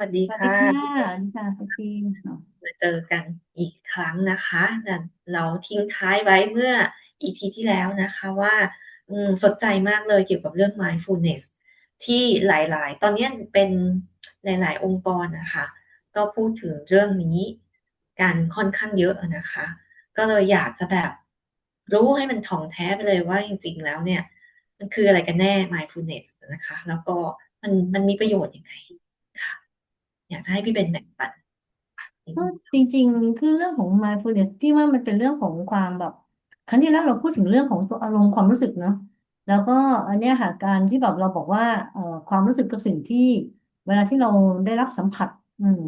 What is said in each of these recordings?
สวัสดีสวัสดีค่ะ ค่ะพี่แบบสวัสดีค่ะคุณฟิล์มค่ะมาเจอกันอีกครั้งนะคะแต่เราทิ้งท้ายไว้เมื่อ EP ที่แล้วนะคะว่าอืมสนใจมากเลยเกี่ยวกับเรื่อง mindfulness ที่หลาย ๆ ตอนนี้เป็นหลาย ๆ องค์กรนะคะ ก็พูดถึงเรื่องนี้กันค่อนข้างเยอะนะคะ ก็เลยอยากจะแบบรู้ให้มันถ่องแท้ไปเลยว่าจริง ๆ แล้วเนี่ย มันคืออะไรกันแน่ mindfulness นะคะ แล้วก็มันมันมีประโยชน์ยังไงค่ะ อยากจะให้พี่เป็นแบ่งปันนิดก็จริง ๆ คือเรื่องของ mindfulness พี่ว่ามันเป็นเรื่องของความแบบ ครั้งที่แล้วเราพูดถึงเรื่องของตัวอารมณ์ความรู้สึกเนาะแล้วก็อันเนี้ยค่ะการที่แบบเราบอกว่าเอ่อความรู้สึกกับสิ่งที่เวลาที่เราได้รับสัมผัส อืม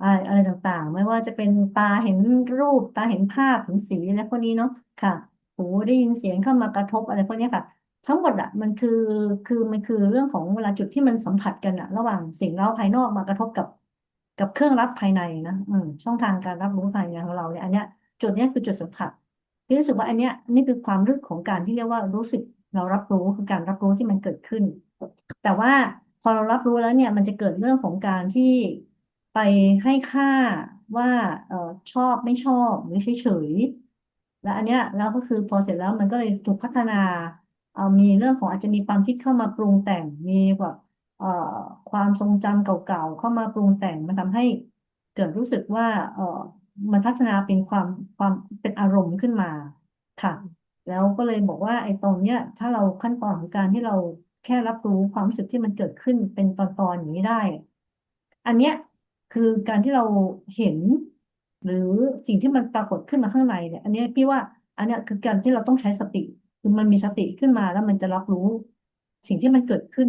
อะไรอะไรต่างๆ ไม่ว่าจะเป็นตาเห็นรูปตาเห็นภาพเห็นสีอะไรพวกนี้เนาะค่ะหูได้ยินเสียงเข้ามากระทบอะไรพวกนี้ค่ะ ทั้งหมดอะมันคือคือมันคือเรื่องของเวลาจุดที่มันสัมผัสกันอะ ระหว่างสิ่งเร้าภายนอกมากระทบกับ กับเครื่องรับภายในนะอืมช่องทางการรับรู้ภายในของเราเนี่ยอันเนี้ยจุดเนี้ยคือจุดสัมผัสที่รู้สึกว่าอันเนี้ยนี่คือความรู้ของการที่เรียกว่ารู้สึกเรารับรู้คือการรับรู้ที่มันเกิดขึ้น แต่ว่าพอเรารับรู้แล้วเนี่ยมันจะเกิดเรื่องของการที่ไปให้ค่าว่าเออชอบไม่ชอบหรือเฉยๆแล้วอันเนี้ยแล้วก็คือพอเสร็จแล้วมันก็เลยถูกพัฒนา มีเรื่องของอาจจะมีความคิดเข้ามาปรุงแต่ง มีแบบเอ่อความทรงจำเก่าๆเข้ามาปรุงแต่งมันทำให้เกิดรู้สึกว่าเอ่อมันพัฒนาเป็นความความเป็นอารมณ์ขึ้นมาค่ะ แล้วก็เลยบอกว่าไอ้ตรงเนี้ย ถ้าเราขั้นตอนของการที่เราแค่รับรู้ความรู้สึกที่มันเกิดขึ้นเป็นตอนๆอย่างนี้ได้ อันเนี้ยคือการที่เราเห็น หรือสิ่งที่มันปรากฏขึ้นมาข้างในเนี่ย อันเนี้ยพี่ว่า อันเนี้ยคือการที่เราต้องใช้สติ คือมันมีสติขึ้นมาแล้วมันจะรับรู้ สิ่งที่มันเกิดขึ้น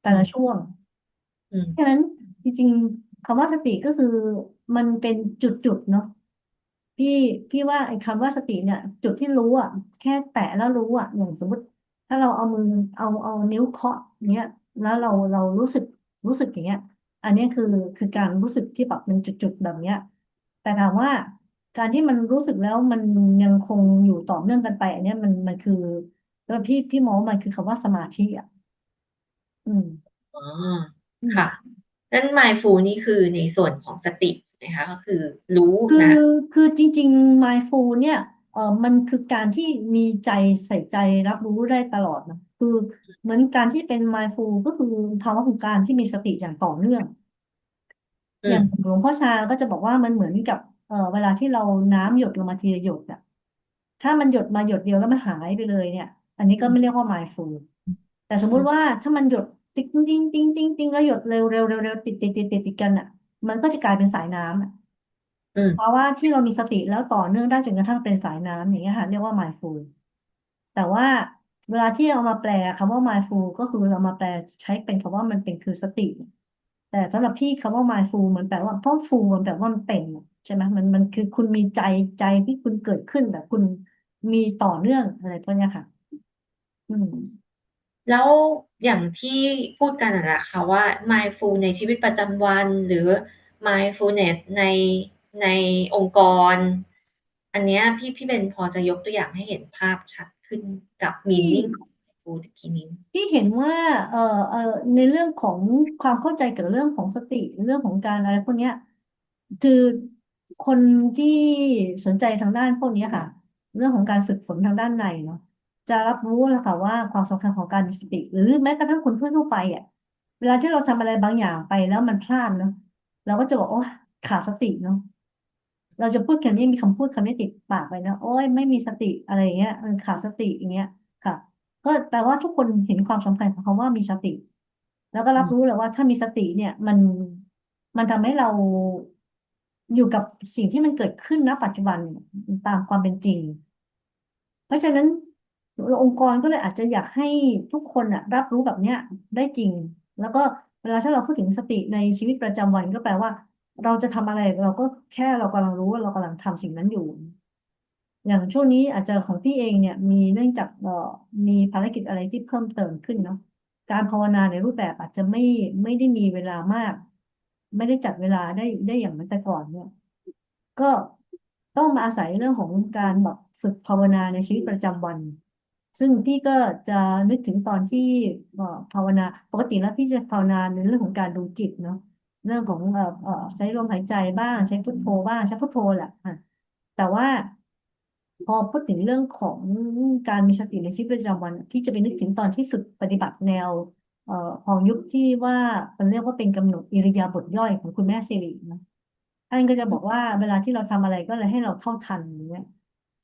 แต่อืมละช่วงอืมฉะนั้นจริงๆคำว่าสติก็คือมันเป็นจุดๆเนาะพี่พี่ว่าไอ้คำว่าสติเนี่ย จุดที่รู้อะ แค่แตะแล้วรู้อะอย่างสมมติ ถ้าเราเอามือเอาเอานิ้วเคาะเนี้ยแล้วเราเรารู้สึกรู้สึกอย่างเงี้ย อันเนี้ยคือคือการรู้สึกที่แบบเป็นจุดๆแบบเนี้ย แต่ถามว่า การที่มันรู้สึกแล้วมันยังคงอยู่ต่อเนื่องกันไป อันเนี้ยมันมันคือแล้วพี่พี่มองว่ามันคือคำว่าสมาธิอะ อืมอ๋ออืมค่ะนั้น mindful นี่คือในส่วนของสตินะคะก็คือรู้คือนะคือจริง ๆ mindful เนี่ยเออมันคือการที่มีใจใส่ใจรับรู้ได้ตลอดนะคือเหมือนการที่เป็น mindful ก็คือภาวะของการที่มีสติอย่างต่อเนื่อง อย่างหลอืมวงพ่อชาก็จะบอกว่ามันเหมือนกับ เอ่อเวลาที่เราน้ำหยดลงมาทีละหยดอะถ้ามันหยดมาหยดเดียวแล้วมันหายไปเลยเนี่ย อันนี้ก็ไม่เรียกว่า mindful แต่สมมุอืมติว่าถ้ามันหยดติ๊งติ๊งติ๊งติ๊งติ๊งแล้วหยดเร็วเร็วเร็วเร็วติดติดติดติดติดกันอะมันก็จะกลายเป็นสายน้ำอะอืมเพราะว่าที่เรามีสติแล้วต่อเนื่องได้จนกระทั่งเป็นสายน้ำอย่างเงี้ยค่ะเรียกว่า mindful แต่ว่าเวลาที่เอามาแปลคำว่า mindful ก็คือเรามาแปลใช้เป็นคำว่ามันเป็นคือสติ แต่สำหรับพี่คำว่า mindful มันแปลว่าเพราะ full มันแปลว่ามันเต็มอะใช่ไหมมันมันคือคุณมีใจใจที่คุณเกิดขึ้นแบบคุณมีต่อเนื่องอะไรพวกเนี้ยค่ะ อืม แล้วอย่างที่พูดกันอะนะคะว่า mindful ในชีวิตประจำวันหรือ mindfulness ในในองค์กร อันเนี้ยพี่พี่เป็นพอจะยกตัวอย่างให้เห็นภาพชัดขึ้นกับที่ meaning ของ mindful ตะกี้นี้ที่เห็นว่าเอ่อเอ่อในเรื่องของความเข้าใจเกี่ยวกับเรื่องของสติเรื่องของการอะไรพวกเนี้ยคือคนที่สนใจทางด้านพวกนี้ค่ะ เรื่องของการฝึกฝนทางด้านในเนาะจะรับรู้แล้วค่ะว่าความสำคัญของการสติ หรือแม้กระทั่งคนทั่วไปอะเวลาที่เราทำอะไรบางอย่างไปแล้วมันพลาดเนาะเราก็จะบอกโอ้ขาดสติเนาะเราจะพูดคำนี้มีคำพูดคำนี้ติดปากไปนะโอ้ยไม่มีสติอะไรเงี้ยมันขาดสติอย่างเงี้ยค่ะ ก็แปลว่าทุกคนเห็นความสำคัญของคำว่ามีสติ แล้วก็รับรู้เลยว่าถ้ามีสติเนี่ยมันมันทำให้เราอยู่กับสิ่งที่มันเกิดขึ้นณปัจจุบันตามความเป็นจริง เพราะฉะนั้นองค์กรก็เลยอาจจะอยากให้ทุกคนอะรับรู้แบบเนี้ยได้จริง แล้วก็เวลาถ้าเราพูดถึงสติในชีวิตประจำวันก็แปลว่า เราจะทำอะไรเราก็แค่เรากำลังรู้ว่าเรากำลังทำสิ่งนั้นอยู่ อย่างช่วงนี้อาจจะของพี่เองเนี่ยมีเนื่องจากเอ่อมีภารกิจอะไรที่เพิ่มเติมขึ้นเนาะการภาวนาในรูปแบบอาจจะไม่ไม่ได้มีเวลามาก ไม่ได้จัดเวลาได้ได้อย่างเหมือนแต่ก่อนเนี่ย ก็ต้องมาอาศัยเรื่องของการแบบฝึกภาวนาในชีวิตประจำวัน ซึ่งพี่ก็จะนึกถึงตอนที่เอ่อภาวนาปกติแล้วพี่จะภาวนาในเรื่องของการดูจิตเนาะเรื่องของเอ่อเอ่อใช้ลมหายใจบ้าง ใช้พุทโธบ้างใช้พุทโธแหละอะแต่ว่า พอพูดถึงเรื่องของการมีสติในชีวิตประจำวันพี่จะไปนึกถึงตอนที่ฝึกปฏิบัติแนวเอ่อของยุคที่ว่ามันเรียกว่าเป็นกำหนดอิริยาบถย่อยของคุณแม่สิรินะท่านก็จะบอกว่าเวลาที่เราทำอะไรก็เลยให้เราเท่าทันอย่างเงี้ย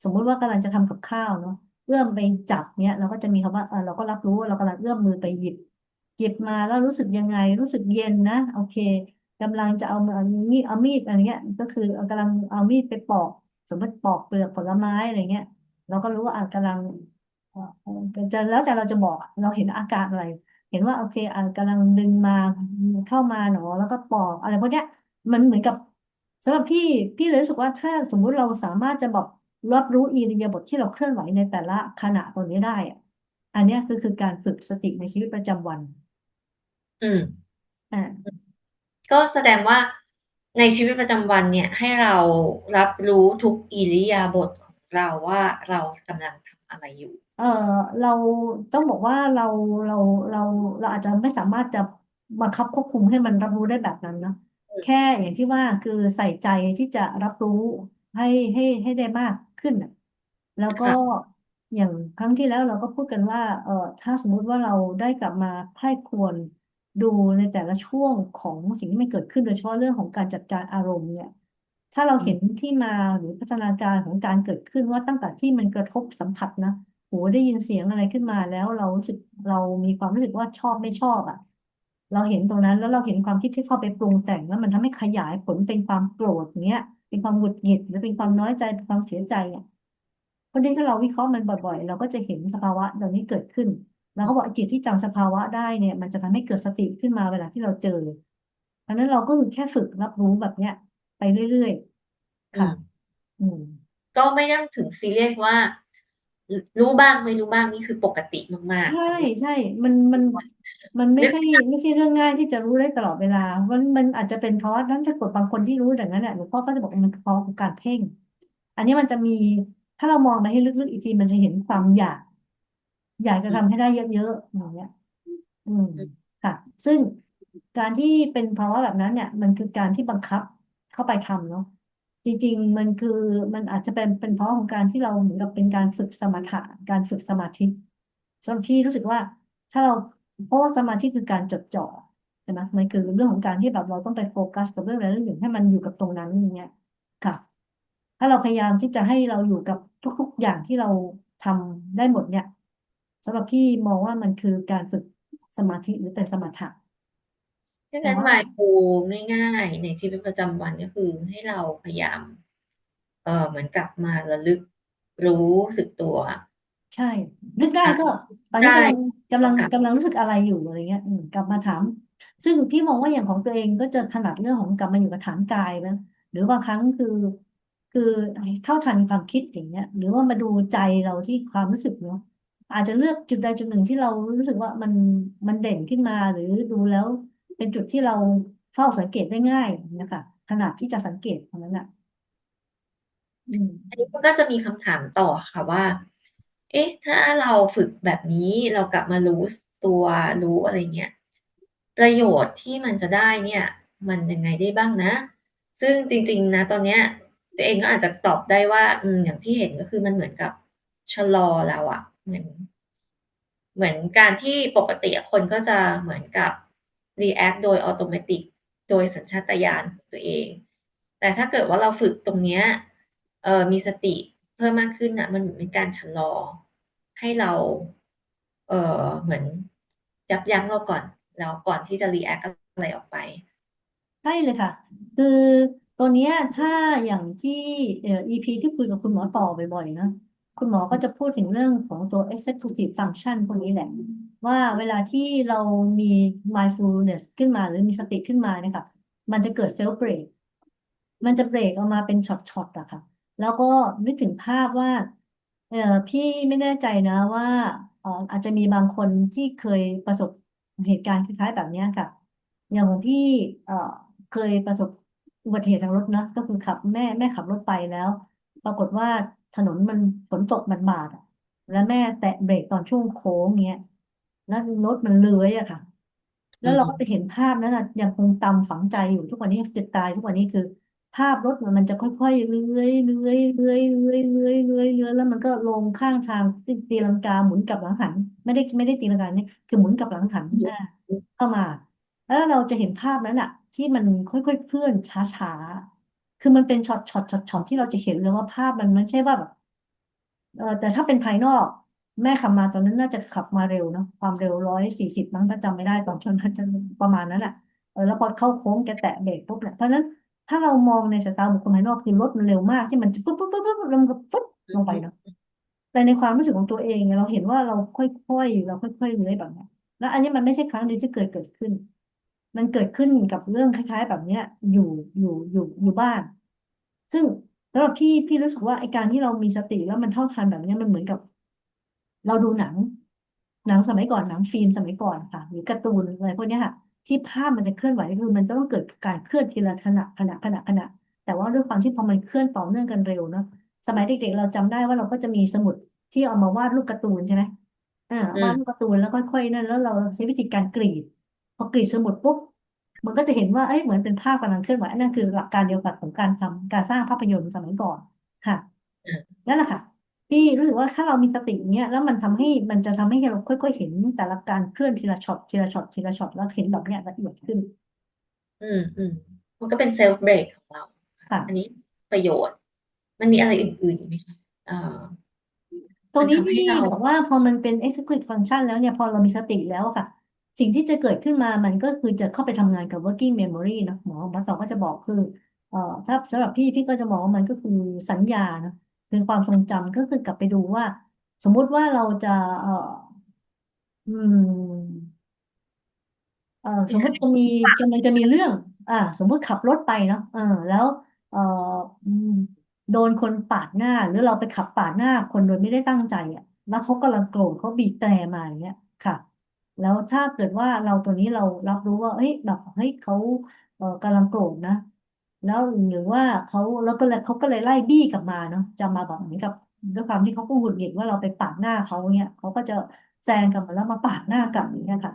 สมมุติว่ากำลังจะทำกับข้าวเนาะเอื้อมไปจับเนี้ยเราก็จะมีคำว่าเออเราก็รับรู้ว่าเรากำลังเอื้อมมือไปหยิบหยิบมาแล้วรู้สึกยังไง รู้สึกเย็นนะโอเคกำลังจะเอามือมีดเอามีดอะไรเงี้ย ก็คือกำลังเอามีดไปปอก สมมติปอกเปลือกผลไม้อะไรเงี้ย เราก็รู้ว่าอะกำลังเอ่อเอ่อจะแล้วแต่เราจะบอกอะเราเห็นอาการอะไร เห็นว่าโอเคอะกำลังดึงมาเข้ามาหนอแล้วก็ปอกอะไรพวกเนี้ย มันเหมือนกับสำหรับพี่พี่เลยรู้สึกว่าถ้าสมมุติเราสามารถจะแบบรับรู้อิริยาบถที่เราเคลื่อนไหวในแต่ละขณะตรงนี้ได้อะอันเนี้ยคือคือการฝึกสติในชีวิตประจำวัน อืมอ่าก็แสดงว่า ในชีวิตประจำวันเนี่ยให้เรารับรู้ทุกอิริยาบถของเราว่าเรากำลังทำอะไรอยู่ เออเราต้องบอกว่าเราเราเราเราอาจจะไม่สามารถจะบังคับควบคุมให้มันรับรู้ได้แบบนั้นนะแค่อย่างที่ว่าคือใส่ใจที่จะรับรู้ให้ให้ให้ได้มากขึ้นน่ะแล้วก็ค่ะอย่างครั้งที่แล้วเราก็พูดกันว่าเออถ้าสมมุติว่าเราได้กลับมาใคร่ครวญ ดูในแต่ละช่วงของสิ่งที่มันเกิดขึ้นโดยเฉพาะเรื่องของการจัดการอารมณ์เนี่ย ถ้าเราเห็นที่มาหรือพัฒนาการของการเกิดขึ้นว่าตั้งแต่ที่มันกระทบสัมผัสนะหูได้ยินเสียงอะไรขึ้นมาแล้วเรารู้สึกเรามีความรู้สึกว่าชอบไม่ชอบอะ เราเห็นตรงนั้นแล้วเราเห็นความคิดที่เข้าไปปรุงแต่งแล้วมันทำให้ขยายผลเป็นความโกรธเนี้ยเป็นความหงุดหงิดหรือเป็นความน้อยใจเป็นความเสียใจอะเพราะที่ถ้าเราวิเคราะห์มันบ่อยๆ เราก็จะเห็นสภาวะเหล่านี้เกิดขึ้น แล้วเขาบอกจิตที่จำสภาวะได้เนี่ย มันจะทำให้เกิดสติขึ้นมาเวลาที่เราเจอดังนั้นเราก็คือแค่ฝึกรับรู้แบบเนี้ย ไปเรื่อยๆค่ะ อืมอืมก็ไม่ต้องถึงซีเรียสว่า รู้บ้างไม่รู้บ้างนี่คือปกติมากใช่ๆสำหรับใช่มันมันมันไม่นึกใช่ไม่ใช่เรื่องง่ายที่จะรู้ได้ตลอดเวลา มันมันอาจจะเป็นเพราะว่านั้นถ้าเกิดบางคนที่รู้อย่างนั้นแหละหลวงพ่อก็จะบอกว่ามันเพราะการเพ่ง อันนี้มันจะมีถ้าเรามองไปให้ลึกๆอีกทีมันจะเห็นความอยาก อยากจะทำให้ได้เยอะๆอย่างเงี้ย อืมค่ะ ซึ่งการที่เป็นภาวะแบบนั้นเนี่ย มันคือการที่บังคับเข้าไปทำเนาะจริง ๆ มันคือมันอาจจะเป็นเป็นเพราะของการที่เราเหมือนกับเป็นการฝึกสมถะการฝึกสมาธิสำหรับพี่รู้สึกว่า ถ้าเราเพราะว่าสมาธิคือการจดจ่อใช่ไหมมันคือเรื่องของการที่แบบเราต้องไปโฟกัสกับเรื่องอะไรเรื่องหนึ่งให้มันอยู่กับตรงนั้นอย่างเงี้ยค่ะ ถ้าเราพยายามที่จะให้เราอยู่กับทุก ๆ อย่างที่เราทำได้หมดเนี่ย สำหรับพี่มองว่ามันคือการฝึกสมาธิหรือเป็นสมถะ ดังนั้นแต่ว่า mindful ง่าย ๆ ในชีวิตประจำวันก็คือให้เราพยายาม เอ่อเหมือนกลับมาระลึกรู้สึกตัว ใช่ นึกได้อะก็ตอนนี้ได้กำลังกำลังก็กลับกำลังรู้สึกอะไรอยู่อะไรเงี้ยอืมกลับมาถาม ซึ่งพี่มองว่าอย่างของตัวเองก็จะถนัดเรื่องของกลับมาอยู่กับฐานกายนะหรือบางครั้งคือ คือเท่าทันความคิดอย่างเงี้ย หรือว่ามาดูใจเราที่ความรู้สึกเนาะ อาจจะเลือกจุดใดจุดหนึ่งที่เรารู้สึกว่ามันมันเด่นขึ้นมา หรือดูแล้วเป็นจุดที่เราเฝ้าสังเกตได้ง่ายนะคะขนาดที่จะสังเกตตรงนั้นอะอืมอันนี้ก็จะมีคำถามต่อค่ะว่า เอ๊ะ ถ้าเราฝึกแบบนี้เรากลับมารู้ตัวรู้อะไรเงี้ยประโยชน์ที่มันจะได้เนี่ย มันยังไงได้บ้างนะ ซึ่งจริง ๆ นะ ตอนเนี้ย ตัวเองก็อาจจะตอบได้ว่า อืมอย่างที่เห็นก็คือมันเหมือนกับชะลอเราอะ เหมือนเหมือนการที่ปกติคนก็จะเหมือนกับ react โดยอัตโนมัติโดยสัญชาตญาณของตัวเอง แต่ถ้าเกิดว่าเราฝึกตรงเนี้ยเออมีสติเพิ่มมากขึ้นอะมันเหมือนเป็นการชะลอ ให้เราเออเหมือนยับยั้งเราก่อน แล้วก่อนที่จะ react อะไรออกไปใช่เลยค่ะ คือตัวเนี้ยถ้าอย่างที่เอ่อ EP ที่คุยกับคุณหมอต่อบ่อยๆนะ คุณหมอก็จะพูดถึงเรื่องของตัว executive function พวกนี้แหละ ว่าเวลาที่เรามี mindfulness ขึ้นมาหรือมีสติขึ้นมาเนี่ยค่ะมันจะเกิด self break มันจะเบรกออกมาเป็นช็อตๆอะค่ะ แล้วก็นึกถึงภาพว่าเออพี่ไม่แน่ใจนะว่าอออาจจะมีบางคนที่เคยประสบเหตุการณ์คล้ายๆแบบนี้ค่ะ อย่างของพี่เออเคยประสบอุบัติเหตุทางรถนะก็คือขับแม่แม่ขับรถไปแล้ว ปรากฏว่า ถนนมันฝนตกมันบาดๆอะแล้วแม่แตะเบรกตอนช่วงโค้งเงี้ย แล้วรถมันเลื้อยอะค่ะแล้วเราก็จะเห็นภาพนั้นนะยังคงตามฝังใจอยู่ทุกวันนี้จิตตายทุกวันนี้คือ ภาพรถมันมันจะค่อยๆเลื้อยเลื้อยเลื้อยเลื้อยเลื้อยเลื้อยเลื้อยแล้วมันก็ลงข้างทางตีลังกาหมุนกลับหลังหัน ไม่ได้ไม่ได้ตีลังกาเนี่ยคือหมุนกลับหลังหันอ่าเข้ามา แล้วเราจะเห็นภาพนั้นอะที่มันค่อยๆเคลื่อนช้าๆ คือมันเป็นช็อตช็อตช็อตช็อตที่เราจะเห็นเลยว่าภาพมันไม่ใช่ว่าแบบเออแต่ถ้าเป็นภายนอก แม่ขับมาตอนนั้นน่าจะขับมาเร็วเนาะความเร็วร้อยสี่สิบมั้งถ้าจำไม่ได้ตอนชนจะประมาณนั้นแหละเออแล้วพอเข้าโค้งแกแตะเบรกปุ๊บเนี่ยเพราะนั้นถ้าเรามองในสายตาบุคคลภายนอกคือรถมันเร็วมากที่มันจะปุ๊บปุ๊บปุ๊บปุ๊บแล้วมันก็ฟุ๊บลงไปเนาะแต่ในความรู้สึกของตัวเองเราเห็นว่าเราค่อยๆเราค่อยๆเลื้อยแบบนี้แล้วอันนี้มันไม่ใช่ครั้งเดียวที่เกิดเกิดขึ้น มันเกิดขึ้นกับเรื่องคล้าย ๆ แบบเนี้ยอยู่อยู่อยู่อยู่บ้านซึ่งสำหรับพี่พี่รู้สึกว่าไอ้การที่เรามีสติแล้วมันเท่าทันแบบเนี้ยมันเหมือนกับ เราดูหนัง หนังสมัยก่อนหนังฟิล์มสมัยก่อนค่ะ หรือการ์ตูนอะไรพวกเนี้ยค่ะ ที่ภาพมันจะเคลื่อนไหวคือมันจะต้องเกิดการเคลื่อนทีละขณะขณะขณะขณะ แต่ว่าด้วยความที่พอมันเคลื่อนต่อเนื่องกันเร็วเนาะสมัยเด็กๆเราจำได้ว่าเราก็จะมีสมุดที่เอามาวาดรูปการ์ตูนใช่ไหมอ่าวาดรูปการ์ตูนแล้วค่อยๆนั่นแล้วเราใช้วิธีการกรีด พอกรีดสมุดปุ๊บมันก็จะเห็นว่าเอ้ยเหมือนเป็นภาพกำลังเคลื่อนไหวนั่นคือหลักการเดียวกันของการทำการสร้างภาพยนตร์สมัยก่อนค่ะนั่นแหละค่ะพี่รู้สึกว่าถ้าเรามีสติเนี้ยแล้วมันทำให้มันจะทำให้เราค่อยๆเห็นแต่ละการเคลื่อนทีละช็อตทีละช็อตทีละช็อตแล้วเห็นแบบเนี้ยละเอียดขึ้น อืมอืมมันก็เป็นเซลฟ์เบรกของเราค่ะอันนี้ประโยชน์ มันมีอะไรอื่นๆอีกไหมคะเอ่อตรงนี้มันทำให้ที่เราบอกว่าพอมันเป็น executive function แล้วเนี่ยพอเรามีสติแล้วอะค่ะ สิ่งที่จะเกิดขึ้นมามันก็คือจะเข้าไปทำงานกับ working memory นะหมอมาต่อก็จะบอกคือเอ่อถ้าสำหรับพี่พี่ก็จะมองว่ามันก็คือสัญญาเนะคือความทรงจำก็คือกลับไปดูว่า สมมุติว่าเราจะเอ่ออืมเอ่อสมมติจะมีกำลังจะมีเรื่อง อ่า สมมติขับรถไปเนาะเออแล้วเอ่ออืมโดนคนปาดหน้า หรือเราไปขับปาดหน้าคนโดยไม่ได้ตั้งใจอะ แล้วเขากำลังโกรธเขาบีบแตรมาอย่างเงี้ยค่ะ แล้วถ้าเกิดว่าเราตัวนี้เรารับรู้ว่าเฮ้ยแบบเฮ้ยเขาเอ่อกำลังโกรธนะ แล้วหรือว่าเขาแล้วก็เลยเขาก็เลยไล่บี้กลับมาเนาะจะมาแบบเหมือนกับด้วยความที่เขาก็หงุดหงิดว่าเราไปปาดหน้าเขาเงี้ยเขาก็จะแซงกลับมาแล้วมาปาดหน้ากลับอย่างเงี้ยค่ะ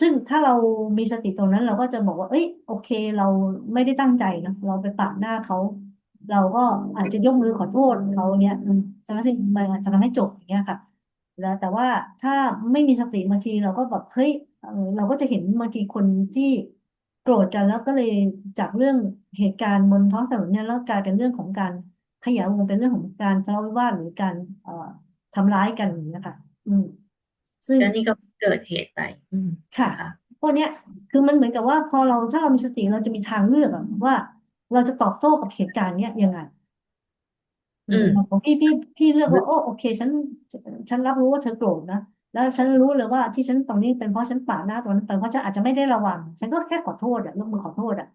ซึ่งถ้าเรามีสติตรงนั้น เราก็จะบอกว่า เอ้ย โอเค เราไม่ได้ตั้งใจนะ เราไปปาดหน้าเขา เราก็อาจจะยกมือขอโทษเขาเนี่ยใช่ไหมซึ่งมันอาจจะทำให้จบอย่างเงี้ยค่ะ แล้วแต่ว่าถ้าไม่มีสติบางทีเราก็แบบเฮ้ยเออเราก็จะเห็นบางทีคนที่โกรธกันแล้วก็เลยจากเรื่องเหตุการณ์บนท้องถนนเนี่ยแล้วกลายเป็นเรื่องของการขยายวงเป็นเรื่องของการทะเลาะวิวาทหรือการเอ่อทำร้ายกันอย่างเงี้ยค่ะ อืม ซึ่งแล้วนี่ก็เกิดเหตุไป อืมค่ะค่ะพวกเนี้ย คือมันเหมือนกับว่าพอเราถ้าเรามีสติเราจะมีทางเลือกอะว่า เราจะตอบโต้กับเหตุการณ์เนี้ยยังไง อืมของพี่พี่พี่เลือกว่าโอ้โอเค ฉัน ฉันรับรู้ว่าเธอโกรธนะแล้วฉันรู้เลยว่าที่ฉันตรงนี้เป็นเพราะฉันปาดหน้าตรงนั้นไปเพราะฉันอาจจะไม่ได้ระวัง ฉันก็แค่ขอโทษอะยกมือขอโทษอะ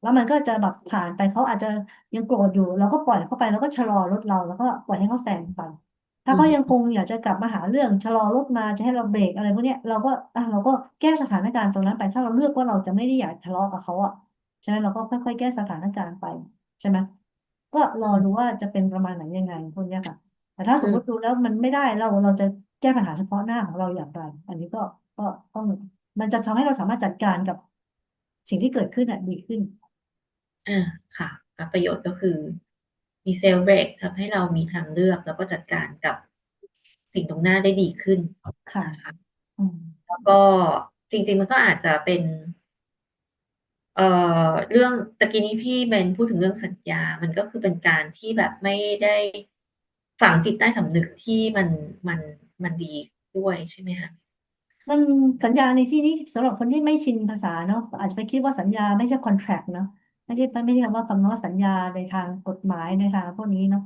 แล้วมันก็จะแบบผ่านไปเขาอาจจะยังโกรธอยู่เราก็ปล่อยเขาไปแล้วก็ชะลอรถเราแล้วก็ปล่อยให้เขาแซงไป ถ้าเขายังคงอยากจะกลับมาหาเรื่องชะลอรถมาจะให้เราเบรกอะไรพวกเนี้ยเราก็อะเราก็แก้สถานการณ์ตรงนั้นไป ถ้าเราเลือกว่าเราจะไม่ได้อยากทะเลาะกับเขาอะใช่ไหมเราก็ค่อยๆแก้สถานการณ์ไปใช่ไหม ก็รอดูว่าจะเป็นประมาณไหนยังไงพวกเนี้ยค่ะ แต่ถ้าสมมติดูแล้วมันไม่ได้เราเราจะแก้ปัญหาเฉพาะหน้าของเราอย่างไร อันนี้ก็ก็ต้องมันจะทำให้เราสามารถจัดการกับสิ่งที่เกิดขึ้นอะดีขึ้น อ่าค่ะกับประโยชน์ก็คือมีเซลล์เบรกทำให้เรามีทางเลือก แล้วก็จัดการกับสิ่งตรงหน้าได้ดีขึ้นค่ะ นะคะอืม แล้วก็จริง ๆ มันก็อาจจะเป็น เอ่อเรื่องตะกี้นี้พี่เบนพูดถึงเรื่องสัญญา มันก็คือเป็นการที่แบบไม่ได้ฝังจิตใต้สำนึกที่มันมันมันดีด้วยใช่ไหมคะมันสัญญาในที่นี้สำหรับคนที่ไม่ชินภาษาเนาะอาจจะไปคิดว่าสัญญาไม่ใช่ contract เนาะไม่ใช่ไม่ใช่คำว่าคำว่าสัญญาในทางกฎหมายในทางพวกนี้เนาะ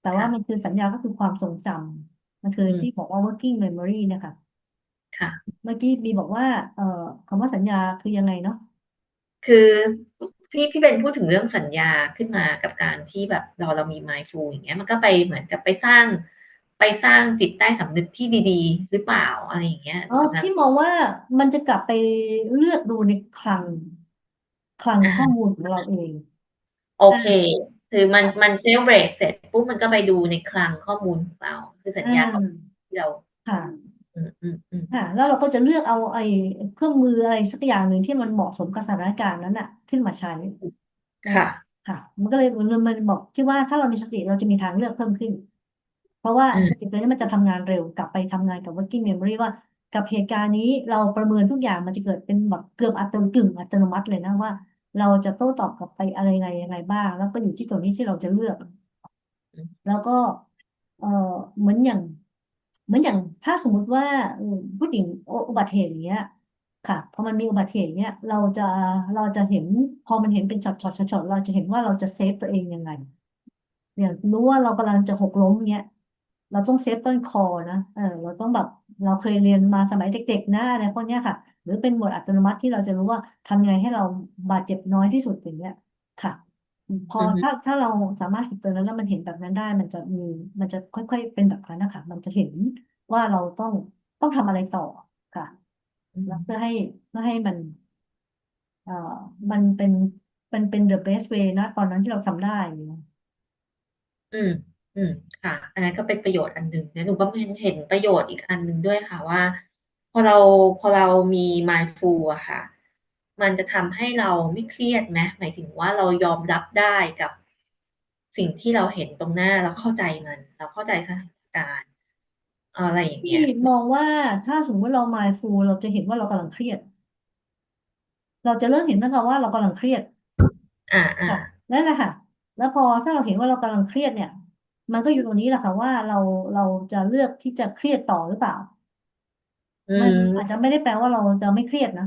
แต่ว่าค่ะมันคือสัญญาก็คือความทรงจำมันคืออืมที่บอกว่า working memory เนะคะค่ะ เมื่อกี้บีบอกว่าเอ่อคำว่าสัญญาคือยังไงเนาะ คือพี่พี่เบนพูดถึงเรื่องสัญญาขึ้นมากับการที่แบบเราเรามี mindful อย่างเงี้ย มันก็ไปเหมือนกับไปสร้าง ไปสร้างจิตใต้สำนึกที่ดีๆ หรือเปล่าอะไรอย่างเงี้ยอ๋อสำหรับพี่มองว่ามันจะกลับไปเลือกดูในคลังคลังอ่าข้อมูลของเราเอง โอเค คือมันมันเซลเบรกเสร็จปุ๊บมันก็ไปดูในคลังข้อมูลของเรา คือสัญอ่าญาต่อที่เราค่ะอือืมอืมอืม ค่ะแล้วเราก็จะเลือกเอาไอ้เครื่องมืออะไรสักอย่างหนึ่งที่มันเหมาะสมกับสถานการณ์นั้นน่ะ ขึ้นมาใช้นะค่ะ ค่ะ มันก็เลยมันมันบอกที่ว่าถ้าเรามีสติเราจะมีทางเลือกเพิ่มขึ้น เพราะว่าอืมสติตัวนี้มันจะทำงานเร็วกลับไปทำงานกับ working memory ว่ากับเหตุการณ์นี้เราประเมินทุกอย่างมันจะเกิดเป็นแบบเกือบอัตโนกึ่งอัตโนมัติเลยนะว่า เราจะโต้ตอบกลับไปอะไรไงยังไงบ้าง แล้วก็อยู่ที่ตัวนี้ที่เราจะเลือกอืมแล้วก็ เออเหมือนอย่าง เหมือนอย่างถ้าสมมุติว่าผู้หญิงอุบัติเหตุอย่างเงี้ย ค่ะพอมันมีอุบัติเหตุเนี้ยเราจะเราจะเห็นพอมันเห็นเป็นช็อตช็อตช็อตเราจะเห็นว่าเราจะเซฟตัวเองยังไงอย่างรู้ว่าเรากำลังจะหกล้มเงี้ยเราต้องเซฟต้นคอนะเออเราต้องแบบเราเคยเรียนมาสมัยเด็กๆนะอะไรพวกเนี้ยค่ะ หรือเป็นหมวดอัตโนมัติที่เราจะรู้ว่าทำยังไงให้เราบาดเจ็บน้อยที่สุดอย่างเงี้ยค่ะ พออืมถ้าถ้าเราสามารถเห็นตัวนั้นแล้วมันเห็นแบบนั้นได้ มันจะมีมันจะค่อยๆเป็นแบบนั้นนะคะมันจะเห็นว่าเราต้องต้องทำอะไรต่อค่ะอืมแล้วเพื่อให้เพื่อให้มัน เอ่อมันเป็นเป็นเป็น the best way นะตอนนั้นที่เราทำได้อย่างเงี้ยอืม อืม ค่ะ อันนั้นก็เป็นประโยชน์อันหนึ่งนะหนูก็เห็นเห็นประโยชน์อีกอันหนึ่งด้วยค่ะว่า พอเราพอเรามี mindful อะค่ะ มันจะทำให้เราไม่เครียดไหมหมายถึงว่าเรายอมรับได้กับสิ่งที่เราเห็นตรงหน้าเราเข้าใจมัน เราเข้าใจสถานการณ์อะไรอย่างที่เงี้ยมองว่าถ้าสมมติเรา mindful เราจะเห็นว่าเรากำลังเครียด เราจะเริ่มเห็นนะคะว่าเรากำลังเครียด อ่าอ่าค่ะนั่นแหละค่ะ แล้วพอถ้าเราเห็นว่าเรากำลังเครียดเนี่ย มันก็อยู่ตรงนี้แหละค่ะว่าเราเราจะเลือกที่จะเครียดต่อหรือเปล่าอืมันอาจจะมไม่ได้แปลว่าเราจะไม่เครียดนะ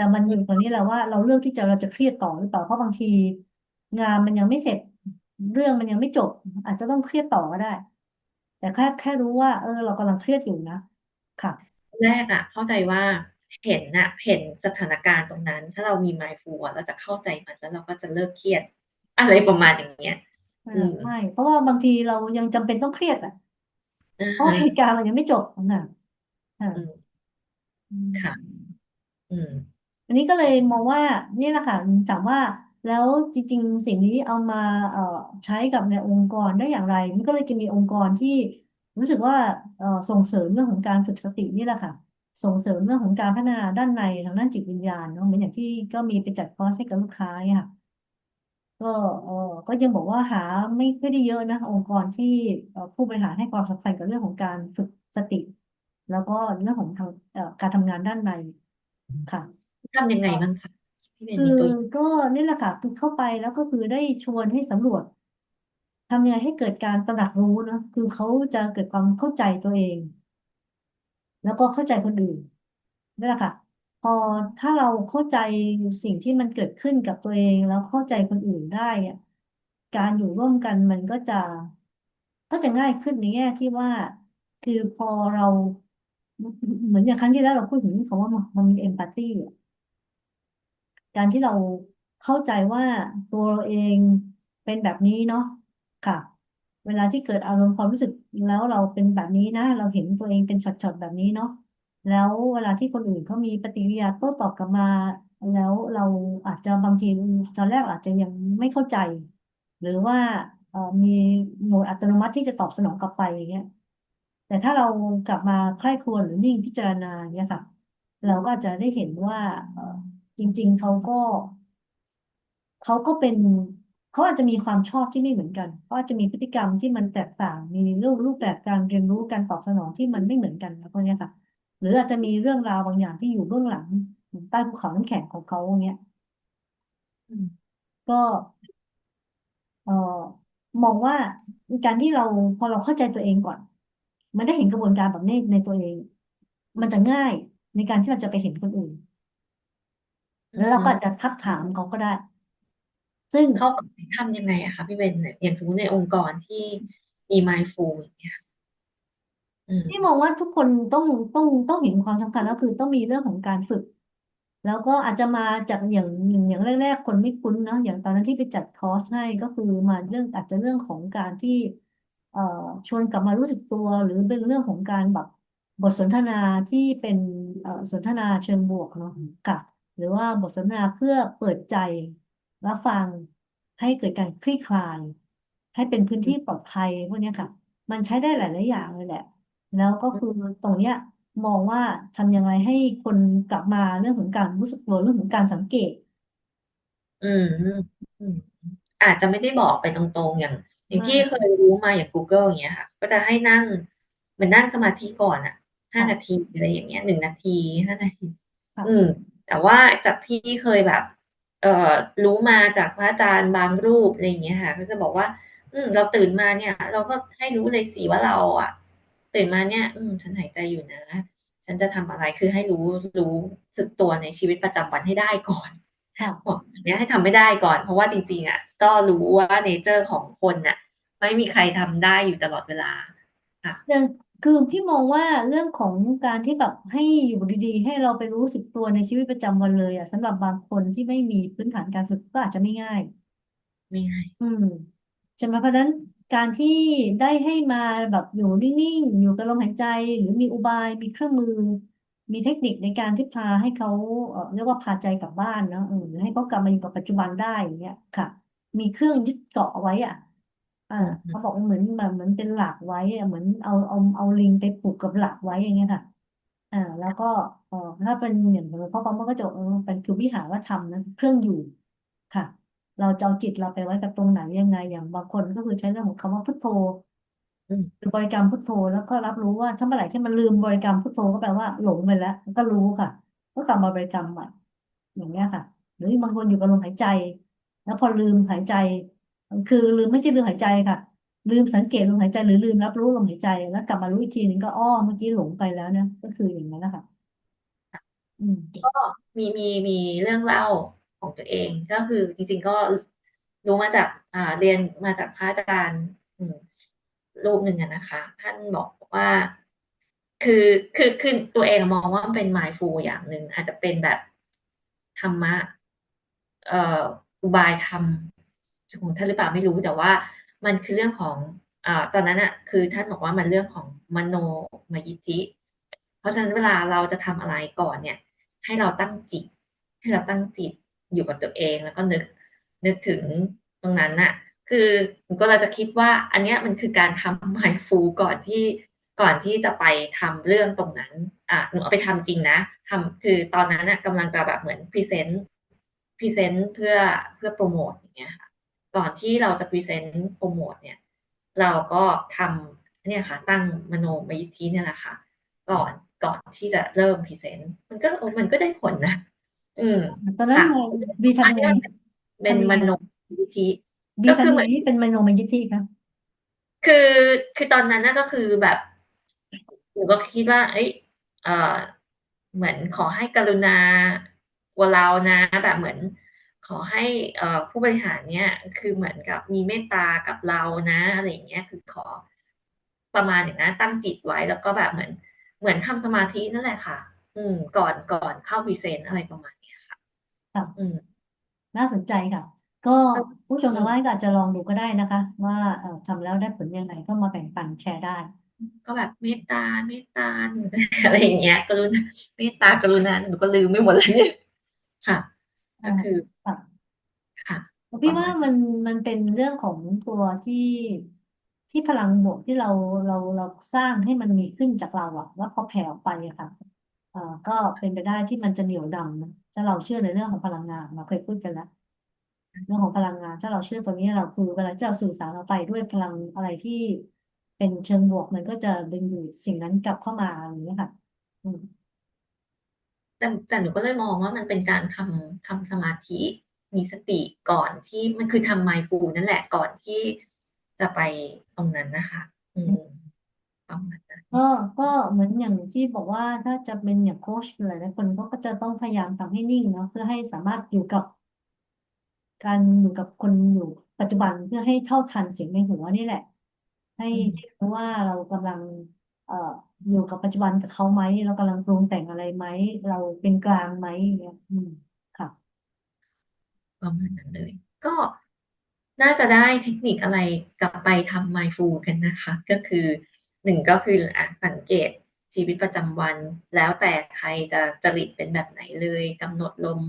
แต่มันอยู่ตรงนี้แหละว่าเราเลือกที่จะเราจะเครียดต่อหรือเปล่าเพราะบางที งานมันยังไม่เสร็จ เรื่องมันยังไม่จบ อาจจะต้องเครียดต่อก็ได้ แต่แค่แค่รู้ว่า เออ เรากำลังเครียดอยู่นะค่ะแรกอะเข้าใจว่าเห็นอะเห็นสถานการณ์ตรงนั้น ถ้าเรามี mindful อะเราจะเข้าใจมันแล้วเราก็จะเลิกเครียด อะไรประมาณอย่างเงี้ยเอออืมใช่เพราะว่าบางทีเรายังจำเป็นต้องเครียดอะอ่าเพราะฮะว่าเหตุการณ์มันยังไม่จบนะอ่าอืมอืค่ะมอืม อันนี้ก็เลยมองว่านี่แหละค่ะถามว่าแล้วจริง ๆ สิ่งนี้เอามาเอ่อใช้กับในองค์กรได้อย่างไร มันก็เลยจะมีองค์กรที่รู้สึกว่าเอ่อส่งเสริมเรื่องของการฝึกสตินี่แหละค่ะ ส่งเสริมเรื่องของการพัฒนาด้านในทางด้านจิตวิญญาณเนาะเหมือนอย่างที่ก็มีไปจัดคอร์สให้กับลูกค้าเนี่ยค่ะก็เออก็ยังบอกว่าหาไม่ค่อยได้เยอะนะองค์กรที่เอ่อผู้บริหารให้ความสำคัญกับเรื่องของการฝึกสติ แล้วก็เรื่องของทางเอ่อการทำงานด้านในค่ะ ทำยังไงบ้างคะพี่เป็นคือมีตัวอย่างก็นี่แหละค่ะคือเข้าไปแล้วก็คือได้ชวนให้สำรวจทำยังไงให้เกิดการตระหนักรู้นะคือเขาจะเกิดความเข้าใจตัวเอง แล้วก็เข้าใจคนอื่นนี่แหละค่ะ พอถ้าเราเข้าใจสิ่งที่มันเกิดขึ้นกับตัวเอง แล้วเข้าใจคนอื่นได้อะการอยู่ร่วมกันมันก็จะก็จะง่ายขึ้นในแง่ที่ว่า คือพอเรา เหมือนอย่างครั้งที่แล้วเราพูดถึงคำว่ามันมีเอมพัตตี การที่เราเข้าใจว่าตัวเราเองเป็นแบบนี้เนาะค่ะ เวลาที่เกิดอารมณ์ความรู้สึกแล้วเราเป็นแบบนี้นะ เราเห็นตัวเองเป็นช็อตๆแบบนี้เนาะแล้วเวลาที่คนอื่นเขามีปฏิกิริยาโต้ตอบกลับมา แล้วเราอาจจะบางทีตอนแรกอาจจะยังไม่เข้าใจ หรือว่าเอ่อมีโหมดอัตโนมัติที่จะตอบสนองกลับไปอย่างเงี้ยแต่ถ้าเรากลับมาใคร่ครวญหรือนิ่งพิจารณาเนี่ยค่ะ เราก็อาจจะได้เห็นว่าเอ่อ จริง ๆ เขาก็ เขาก็เป็น เขาอาจจะมีความชอบที่ไม่เหมือนกันเขาอาจจะมีพฤติกรรมที่มันแตกต่าง มีรูปรูปแบบการเรียนรู้การตอบสนองที่มันไม่เหมือนกันแล้วก็เนี้ยค่ะ หรืออาจจะมีเรื่องราวบางอย่างที่อยู่เบื้องหลังใต้ภูเขาน้ำแข็งของเขาเนี้ยอืมก็เอ่อมองว่าการที่เราพอเราเข้าใจตัวเองก่อน มันได้เห็นกระบวนการแบบนี้ในตัวเอง มันจะง่ายในการที่เราจะไปเห็นคนอื่น แล้วเราอือฮึก็อาจจะทักถามเขาก็ได้ ซึ่งเข้ากับทำยังไงอะคะพี่เบนเนี่ยอย่างสมมติในองค์กรที่มี mindful อย่างเงี้ยอืมที่มองว่าทุกคนต้องต้องต้องเห็นความสำคัญก็คือต้องมีเรื่องของการฝึก แล้วก็อาจจะมาจากอย่างอย่างอย่างแรก ๆ คนไม่คุ้นเนาะอย่างตอนนั้นที่ไปจัดคอร์สให้ก็คือมาเรื่องอาจจะเรื่องของการที่ เอ่อชวนกลับมารู้สึกตัว หรือเป็นเรื่องของการแบบบทสนทนาที่เป็นเอ่อสนทนาเชิงบวกเนาะค่ะ หรือว่าบทสนทนาเพื่อเปิดใจรับฟังให้เกิดการคลี่คลาย ให้เป็นพื้นที่ปลอดภัยพวกเนี้ยค่ะ มันใช้ได้หลายๆอย่างเลยแหละ แล้วก็คือตรงเนี้ยมองว่าทำยังไงให้คนกลับมาเรื่องของการรู้สึกตัวเรื่องของการสังเกต อืมอืมอาจจะไม่ได้บอกไปตรงๆอย่าง อย่างที่เคอ่ายรู้มาอย่าง Google อย่างเงี้ยค่ะ ก็จะให้นั่งเหมือนนั่งสมาธิก่อนอะห้านาค่ะทีอะไรอย่างเงี้ยหนึ่งนาทีห้านาที อืมค่ะ แต่ว่าจากที่เคยแบบ เอ่อรู้มาจากพระอาจารย์บางรูปอะไรอย่างเงี้ยค่ะเขาจะบอกว่า อืม เราตื่นมาเนี่ย เราก็ให้รู้เลยสิว่าเราอะ ตื่นมาเนี่ย อืม ฉันหายใจอยู่นะ ฉันจะทำอะไรคือให้รู้รู้สึกตัวในชีวิตประจำวันให้ได้ก่อน ค่ะบอกเนี้ยให้ทำไม่ได้ก่อน เพราะว่าจริง ๆ อะ ก็รู้ว่าเนเจอร์ของคนน่ะ ไม่มีใครทำได้อยู่ตลอดเวลาค่ะเรื่อง คือพี่มองว่าเรื่องของการที่แบบให้อยู่ดีๆ ให้เราไปรู้สึกตัวในชีวิตประจำวันเลยอะสำหรับบางคนที่ไม่มีพื้นฐานการฝึกก็อาจจะไม่ง่าย ไม่ง่ายอืมใช่ไหมเพราะฉะนั้นการที่ได้ให้มาแบบอยู่นิ่งๆ อยู่กับลมหายใจ หรือมีอุบายมีเครื่องมือ มีเทคนิคในการที่พาให้เขาเอ่อเรียกว่าพาใจกลับบ้านเนาะเออหรือให้เขากลับมาอยู่กับปัจจุบันได้อย่างเงี้ยค่ะ มีเครื่องยึดเกาะเอาไว้อะ อ่าอืมเขาบอกว่าเหมือนแบบเหมือนเป็นหลักไว้อะเหมือนเอาเอาเอาลิงไปผูกกับหลักไว้อย่างเงี้ยค่ะ อ่า แล้วก็เออถ้าเป็นอย่างหลวงพ่อปั๊มก็จะบอกเออเป็นคือวิหารธรรมนะเครื่องอยู่ค่ะ เราจะเอาจิตเราไปไว้กับตรงไหนยังไง อย่างบางคนก็คือใช้เรื่องของคำว่าพุทโธอืมหรือบริกรรมพุทโธแล้วก็รับรู้ว่าถ้าเมื่อไหร่ที่มันลืมบริกรรมพุทโธก็แปลว่าหลงไปแล้วก็รู้ค่ะ ก็กลับมาบริกรรมใหม่อย่างเงี้ยค่ะ หรือบางคนอยู่กับลมหายใจ แล้วพอลืมหายใจ คือลืมไม่ใช่ลืมหายใจค่ะ ลืมสังเกตลมหายใจหรือลืมรับรู้ลมหายใจ แล้วกลับมารู้อีกทีนึงก็อ้อเมื่อกี้หลงไปแล้วเนี่ยก็คืออย่างนั้นนะคะอืก็มมีมีมีเรื่องเล่าของตัวเองก็คือจริงๆก็รู้มาจากอ่าเรียนมาจากพระอาจารย์อืมรูปหนึ่งอะนะคะ ท่านบอกว่า คือคือคือตัวเองมองว่ามันเป็น mindful อย่างหนึ่งอาจจะเป็นแบบธรรมะเอ่ออุบายธรรม ของท่านหรือเปล่าไม่รู้แต่ว่ามันคือเรื่องของอตอนนั้นอะคือท่านบอกว่ามันเรื่องของมโนมยิทธิ เพราะฉะนั้นเวลาเราจะทำอะไรก่อนเนี่ย ให้เราตั้งจิต ให้เราตั้งจิตอยู่กับตัวเองแล้วก็นึกนึกถึงตรงนั้นน่ะ คือก็เราจะคิดว่าอันเนี้ยมันคือการทำ mindful ก่อนที่ก่อนที่จะไปทำเรื่องตรงนั้น อะหนูเอาไปทำจริงนะทำคือตอนนั้นน่ะกำลังจะแบบเหมือนพรีเซนต์พรีเซนต์เพื่อเพื่อโปรโมทอย่างเงี้ยค่ะ ก่อนที่เราจะพรีเซนต์โปรโมทเนี่ย เราก็ทำเนี่ยค่ะ ตั้งมโนมยิทธิเนี่ยแหละค่ะ ก่อนก่อนที่จะเริ่มพรีเซนต์มันก็โอ้มันก็ได้ผลนะ อืมตอนนั้นค่ะไงบีทำยังไงอันนี้มันเป็นทำยังไงมโนมยิทธิบีทำยังไงก็คือเหมือนที่เป็นมโนมยิทธิคะคือคือตอนนั้นน่ะก็คือแบบหนูก็คิดว่า เอ้ยเอ่อเหมือนขอให้กรุณาตัวเรานะ แบบเหมือน ขอให้เอ่อผู้บริหารเนี่ยคือเหมือนกับมีเมตตากับเรานะอะไรอย่างเงี้ยคือขอประมาณอย่างนั้นตั้งจิตไว้แล้วก็แบบเหมือนเหมือนทำสมาธินั่นแหละค่ะ อืม ก่อนก่อนเข้าพรีเซนต์อะไรประมาณเนี้ยค่ะค่ะอืม น่าสนใจค่ะ ก็ผู้ชมอืมทางบ้านก็อาจจะลองดูก็ได้นะคะ ว่าเอ่อทำแล้วได้ผลยังไงก็มาแบ่งปันแชร์ได้ ก็แบบเมตตาเมตตาหนูอะไรอย่างเงี้ยกรุณาเมตตากรุณาหนูก็ลืมไม่หมดแล้วเนี่ยค่ะอ่า ก็คือค่ะค่ะปพี่ระมาณว่ามันมันเป็นเรื่องของตัวที่ที่พลังบวกที่เราเราเราสร้างให้มันมีขึ้นจากเราอะว่าพอแผ่ออกไปอะค่ะเอ่อก็เป็นไปได้ที่มันจะเหนี่ยวดำนะถ้าเราเชื่อในเรื่องของพลังงานเราเคยพูดกันแล้วเรื่องของพลังงาน ถ้าเราเชื่อตรงนี้เราคือเวลาที่เราสื่อสารเราไปด้วยพลังอะไรที่เป็นเชิงบวกมันก็จะดึงดูดสิ่งนั้นกลับเข้ามาอย่างนี้ยค่ะ อืม แต่แต่หนูก็เลยมองว่ามันเป็นการทำทำสมาธิมีสติก่อนที่มันคือทำ mindful นั่นแหละก่อนที่จะไปตรงนั้นนะคะ อืมประมาณนั้นก็ก็เหมือนอย่างที่บอกว่าถ้าจะเป็นอย่างโค้ชหลายๆคนเขาก็จะต้องพยายามทำให้นิ่งเนาะเพื่อให้สามารถอยู่กับ การอยู่กับคนอยู่ปัจจุบันเพื่อให้เท่าทันเสียงในหัวนี่แหละ ให้อืมให้รู้ว่าเรากำลังเอ่ออยู่กับปัจจุบันกับเขาไหมเรากำลังปรุงแต่งอะไรไหมเราเป็นกลางไหมอย่างเนี่ยอืมค่ะประมาณนั้นเลย ก็น่าจะได้เทคนิคอะไรกลับไปทำ mindful กันนะคะ ก็คือหนึ่งก็คืออะสังเกตชีวิตประจำวัน แล้วแต่ใครจะจริตเป็นแบบไหนเลยกำหนดลม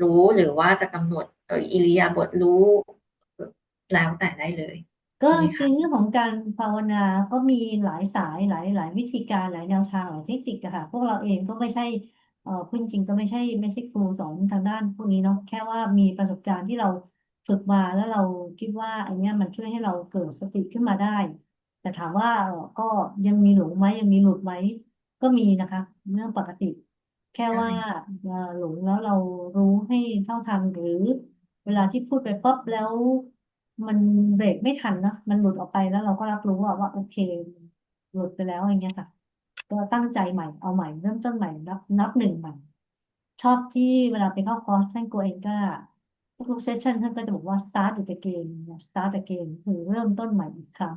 รู้หรือว่าจะกำหนดเอ่ออิริยาบถรู้ แล้วแต่ได้เลย ก็ใช่ไหมในคะเรื่องของการภาวนาก็มีหลายสายหลายหลายวิธีการหลายแนวทางหลายเทคนิคอะค่ะพวกเราเองก็ไม่ใช่เอ่อพูดจริงๆก็ไม่ใช่ไม่ใช่ครูสอนทางด้านพวกนี้เนาะแค่ว่ามีประสบการณ์ที่เราฝึกมาแล้วเราคิดว่าอันเนี้ยมันช่วยให้เราเกิดสติขึ้นมาได้ แต่ถามว่าเออก็ยังมีหลงไหมยังมีหลุดไหมก็มีนะคะเรื่องปกติ แค่ใช่ว่าเอ่อหลงแล้วเรารู้ให้เท่าทันหรือ เวลาที่พูดไปปั๊บแล้ว มันเบรกไม่ทันนะมันหลุดออกไปแล้วเราก็รับรู้ว่าว่าโอเค หลุดไปแล้วอย่างเงี้ยค่ะ ก็ตั้งใจใหม่เอาใหม่เริ่มต้นใหม่นับนับหนึ่งใหม่ ชอบที่เวลาไปเข้าคอร์สท่านโกเอนก็ทุกเซสชันท่านก็จะบอกว่า start it again start again คือเริ่มต้นใหม่อีกครั้ง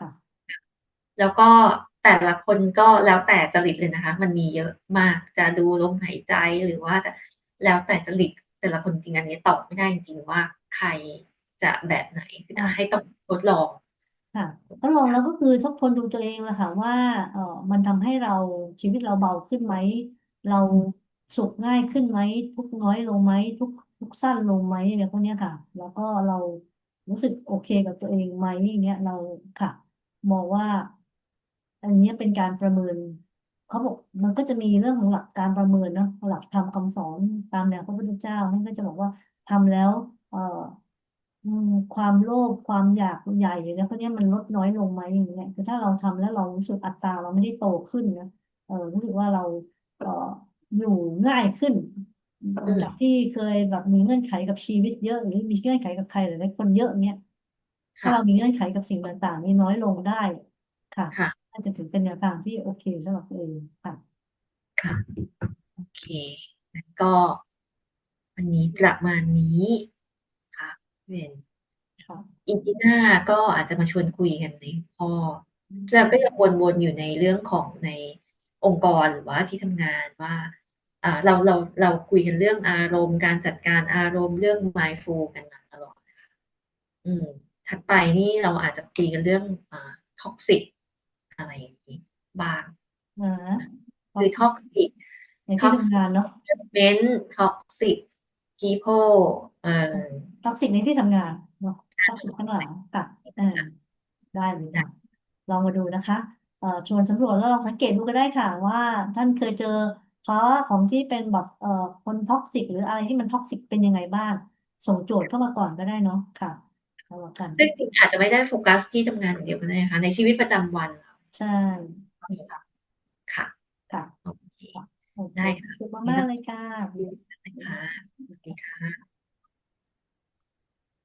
ค่ะ แล้วก็แต่ละคนก็แล้วแต่จริตเลยนะคะ มันมีเยอะมากจะดูลมหายใจหรือว่าจะแล้วแต่จริตแต่ละคนจริงอันนี้ตอบไม่ได้จริงว่าใคร จะแบบไหนคืออะให้ต้องทดลองค่ะก็ลองแล้วก็คือทบทวนดูตัวเองละค่ะว่าเออมันทำให้เราชีวิตเราเบาขึ้นไหม เราสุขง่ายขึ้นไหม ทุกน้อยลงไหมทุกทุกสั้นลงไหมอะไรพวกนี้ค่ะ แล้วก็เรารู้สึกโอเคกับตัวเองไหมอย่างเงี้ยเราค่ะ มองว่า อันเนี้ยเป็นการประเมินเขาบอกมันก็จะมีเรื่องของหลักการประเมินเนาะหลักธรรมคำสอนตามแนวพระพุทธเจ้าท่านก็จะบอกว่าทำแล้ว เอ่อ อืมความโลภความอยากใหญ่แล้วพวกเนี้ยมันลดน้อยลงไหมอย่างเงี้ยคือถ้าเราทำแล้วเรารู้สึกอัตราเราไม่ได้โตขึ้นนะเออรู้สึกว่าเราเอออยู่ง่ายขึ้นอืมจากที่เคยแบบมีเงื่อนไขกับชีวิตเยอะ หรือมีเงื่อนไขกับใครหลายๆคนเยอะเนี้ยถ้าค่ะเรามีเงื่อนไขกับสิ่งต่างๆ นี่น้อยลงได้ ค่ะค่ะน่าจะถือเป็นแนวทางที่โอเคสำหรับตัวเองค่ะ ค่ะ โอเคงั้นก็วันนี้ประมาณนี้ค่ะ เวนค่ะอีพีหน้าก็อาจจะมาชวนคุยกันในข้อแล้วก็ยังวนๆอยู่ในเรื่องของในองค์กรหรือว่าที่ทำงานว่าอ่าเราเราเราคุยกันเรื่องอารมณ์การจัดการอารมณ์เรื่อง mindful กันมาตลอดนะคะอืม ถัดไปนี่เราอาจจะคุยกันเรื่องอ่า toxic อะไรอย่างนี้บ้างนะคือ toxic ในที่ทำงานเนาะ environment toxic people เอ่ อท็อกซิกในที่ทำงานเนาะท็อกซิกข้างหลังค่ะเออได้เลยค่ะลองมาดูนะคะเอ่อชวนสำรวจแล้วลองสังเกตดูก็ได้ค่ะ ว่าท่านเคยเจอเพราะของที่เป็นแบบเอ่อคนท็อกซิก หรืออะไรที่มันท็อกซิกเป็นยังไงบ้าง ส่งโจทย์เข้ามาก่อนก็ได้เนาะค่ะเอาละกันซึ่งจริงๆอาจจะไม่ได้โฟกัสที่ทำงานอย่างเดียวก็ได้นะคะในชีวิตประจำวันเราใช่ก็มีค่ะค่ะค่ะโอเคโอเคได้ค่ะ ขอบคุณมากๆเลยค่ะนะ คะสวัสดีค่ะ